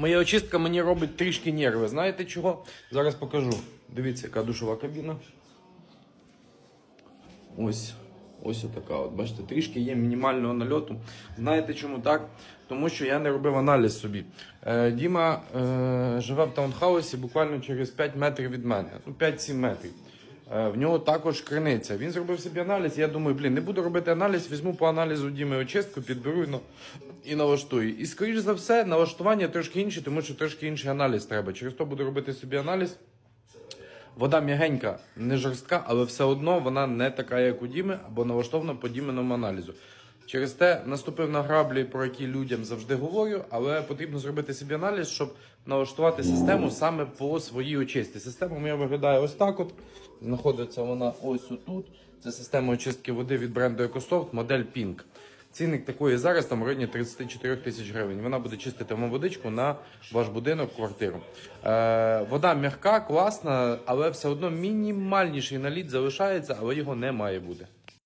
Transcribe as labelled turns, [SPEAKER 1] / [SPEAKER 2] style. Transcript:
[SPEAKER 1] Моя очистка мені робить трішки нерви. Знаєте чого? Зараз покажу. Дивіться, яка душова кабіна. Ось. Ось така. От, бачите, трішки є мінімального нальоту. Знаєте чому так? Тому що я не робив аналіз собі. Е, Діма е, живе в таунхаусі буквально через 5 метрів від мене. Ну, 5-7 метрів. Е, в нього також криниця. Він зробив собі аналіз. Я думаю, блін, не буду робити аналіз, візьму по аналізу Діми очистку, підберу і, налаштую. І скоріш за все, налаштування трошки інше, тому що трошки інший аналіз треба. Через то буду робити собі аналіз. Вода м'ягенька, не жорстка, але все одно вона не така, як у Діми, або налаштована по Діминому аналізу. Через те наступив на граблі, про які людям завжди говорю, але потрібно зробити собі аналіз, щоб налаштувати систему саме по своїй очисті. Система моя виглядає ось так. От знаходиться вона ось отут. Це система очистки води від бренду EcoSoft, модель Pink. Цінник такої зараз там в районі 34 тисяч гривень. Вона буде чистити вам водичку на ваш будинок, квартиру. Е, вода м'яка, класна, але все одно мінімальніший наліт залишається, але його не має бути.